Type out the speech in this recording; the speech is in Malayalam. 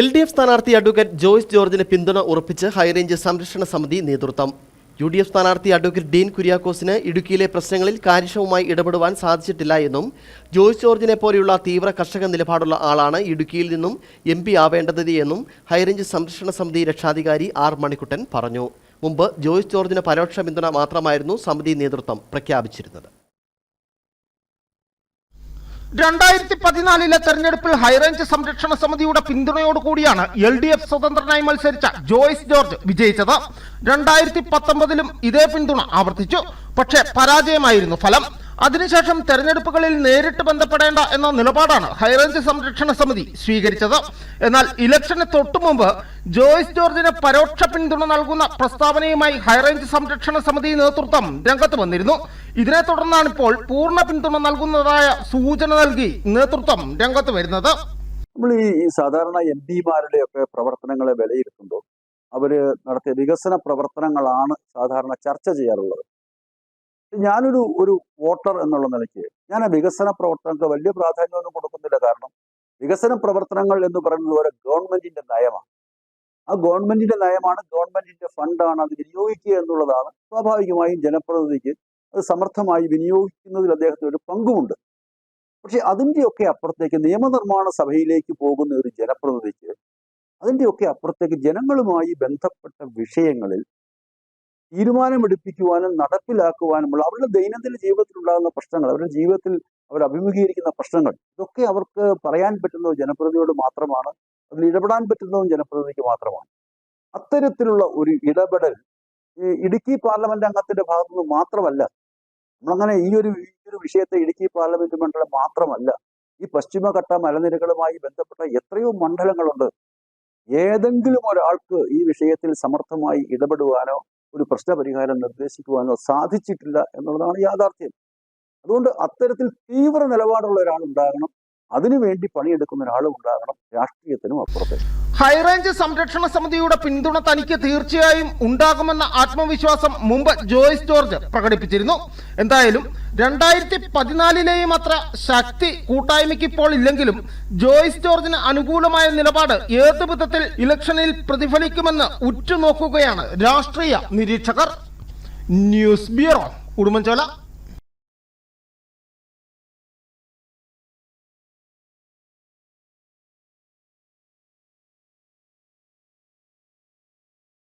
എൽ ഡി എഫ് സ്ഥാനാർത്ഥി അഡ്വക്കേറ്റ് ജോയ്സ് ജോർജിന് പിന്തുണ ഉറപ്പിച്ച് ഹൈറേഞ്ച് സംരക്ഷണ സമിതി നേതൃത്വം. യു ഡി എഫ് സ്ഥാനാർത്ഥി അഡ്വക്കേറ്റ് ഡീൻ കുര്യാക്കോസിന് ഇടുക്കിയിലെ പ്രശ്നങ്ങളിൽ കാര്യക്ഷമമായി ഇടപെടുവാൻ സാധിച്ചിട്ടില്ല എന്നും ജോയ്സ് ജോർജിനെ പോലെയുള്ള തീവ്ര കർഷക നിലപാടുള്ള ആളാണ് ഇടുക്കിയിൽ നിന്നും എം പി ആവേണ്ടത് എന്നും ഹൈറേഞ്ച് സംരക്ഷണ സമിതി രക്ഷാധികാരി ആർ മണിക്കുട്ടൻ പറഞ്ഞു. മുമ്പ് ജോയ്സ് ജോർജിന് പരോക്ഷ പിന്തുണ മാത്രമായിരുന്നു സമിതി നേതൃത്വം പ്രഖ്യാപിച്ചിരുന്നത്. രണ്ടായിരത്തി പതിനാലിലെ തെരഞ്ഞെടുപ്പിൽ ഹൈറേഞ്ച് സംരക്ഷണ സമിതിയുടെ പിന്തുണയോടുകൂടിയാണ് എൽ ഡി എഫ് സ്വതന്ത്രനായി മത്സരിച്ച ജോയ്സ് ജോർജ് വിജയിച്ചത്. രണ്ടായിരത്തി പത്തൊമ്പതിലും ഇതേ പിന്തുണ ആവർത്തിച്ചു. പക്ഷേ പരാജയമായിരുന്നു ഫലം. അതിനുശേഷം തെരഞ്ഞെടുപ്പുകളിൽ നേരിട്ട് ബന്ധപ്പെടേണ്ട എന്ന നിലപാടാണ് ഹൈറേഞ്ച് സംരക്ഷണ സമിതി സ്വീകരിച്ചത്. എന്നാൽ ഇലക്ഷന് തൊട്ടു മുമ്പ് ജോയ്സ് ജോർജിന് പരോക്ഷ പിന്തുണ നൽകുന്ന പ്രസ്താവനയുമായി ഹൈറേഞ്ച് സംരക്ഷണ സമിതി നേതൃത്വം രംഗത്ത് വന്നിരുന്നു. ഇതിനെ തുടർന്നാണ് ഇപ്പോൾ പൂർണ പിന്തുണ നൽകുന്നതായ സൂചന നൽകി നേതൃത്വം രംഗത്ത് വരുന്നത്. നമ്മൾ ഈ സാധാരണ എം പിമാരുടെ ഒക്കെ പ്രവർത്തനങ്ങളെ വിലയിരുത്തുമ്പോൾ അവർ നടത്തിയ വികസന പ്രവർത്തനങ്ങളാണ് സാധാരണ ചർച്ച ചെയ്യാറുള്ളത്. ഞാനൊരു ഒരു വോട്ടർ എന്നുള്ള നിലയ്ക്ക് ഞാൻ ആ വികസന പ്രവർത്തനങ്ങൾക്ക് വലിയ പ്രാധാന്യമൊന്നും കൊടുക്കുന്നില്ല. കാരണം വികസന പ്രവർത്തനങ്ങൾ എന്ന് പറയുന്നത് ഒരു ഗവൺമെന്റിന്റെ നയമാണ്. ആ ഗവൺമെന്റിന്റെ നയമാണ് ഗവൺമെന്റിന്റെ ഫണ്ടാണ് അത് വിനിയോഗിക്കുക എന്നുള്ളതാണ് സ്വാഭാവികമായും ജനപ്രതിനിധിക്ക് അത് സമർത്ഥമായി വിനിയോഗിക്കുന്നതിൽ അദ്ദേഹത്തിന് ഒരു പങ്കുമുണ്ട്. പക്ഷെ അതിന്റെയൊക്കെ അപ്പുറത്തേക്ക് നിയമനിർമ്മാണ സഭയിലേക്ക് പോകുന്ന ഒരു ജനപ്രതിനിധിക്ക് അതിന്റെയൊക്കെ അപ്പുറത്തേക്ക് ജനങ്ങളുമായി ബന്ധപ്പെട്ട വിഷയങ്ങളിൽ തീരുമാനമെടുപ്പിക്കുവാനും നടപ്പിലാക്കുവാനുമുള്ള അവരുടെ ദൈനംദിന ജീവിതത്തിൽ ഉണ്ടാകുന്ന പ്രശ്നങ്ങൾ അവരുടെ ജീവിതത്തിൽ അവർ അഭിമുഖീകരിക്കുന്ന പ്രശ്നങ്ങൾ ഇതൊക്കെ അവർക്ക് പറയാൻ പറ്റുന്നത് ജനപ്രതിനിധിയോട് മാത്രമാണ് അതിൽ ഇടപെടാൻ പറ്റുന്നതും ജനപ്രതിനിധിക്ക് മാത്രമാണ്. അത്തരത്തിലുള്ള ഒരു ഇടപെടൽ ഈ ഇടുക്കി പാർലമെന്റ് അംഗത്തിന്റെ ഭാഗത്തുനിന്ന് മാത്രമല്ല നമ്മളങ്ങനെ ഈ ഒരു ഈ ഒരു വിഷയത്തെ ഇടുക്കി പാർലമെന്റ് മണ്ഡലം മാത്രമല്ല ഈ പശ്ചിമഘട്ട മലനിരകളുമായി ബന്ധപ്പെട്ട എത്രയോ മണ്ഡലങ്ങളുണ്ട്. ഏതെങ്കിലും ഒരാൾക്ക് ഈ വിഷയത്തിൽ സമർത്ഥമായി ഇടപെടുവാനോ ഒരു പ്രശ്നപരിഹാരം നിർദ്ദേശിക്കുവാനോ സാധിച്ചിട്ടില്ല എന്നുള്ളതാണ് യാഥാർത്ഥ്യം. അതുകൊണ്ട് അത്തരത്തിൽ തീവ്ര നിലപാടുള്ള ഒരാൾ ഉണ്ടാകണം അതിനുവേണ്ടി പണിയെടുക്കുന്ന ഒരാളും ഉണ്ടാകണം. രാഷ്ട്രീയത്തിനും അപ്പുറത്ത്. ഹൈറേഞ്ച് സംരക്ഷണ സമിതിയുടെ പിന്തുണ തനിക്ക് തീർച്ചയായും ഉണ്ടാകുമെന്ന ആത്മവിശ്വാസം മുമ്പ് ജോയ്സ് ജോർജ് പ്രകടിപ്പിച്ചിരുന്നു. എന്തായാലും രണ്ടായിരത്തി പതിനാലിലെയും അത്ര ശക്തി കൂട്ടായ്മയ്ക്ക് ഇപ്പോൾ ഇല്ലെങ്കിലും ജോയ്സ് ജോർജിന് അനുകൂലമായ നിലപാട് ഏത് വിധത്തിൽ ഇലക്ഷനിൽ പ്രതിഫലിക്കുമെന്ന് ഉറ്റുനോക്കുകയാണ് രാഷ്ട്രീയ നിരീക്ഷകർ. News bureau Udumbanchola.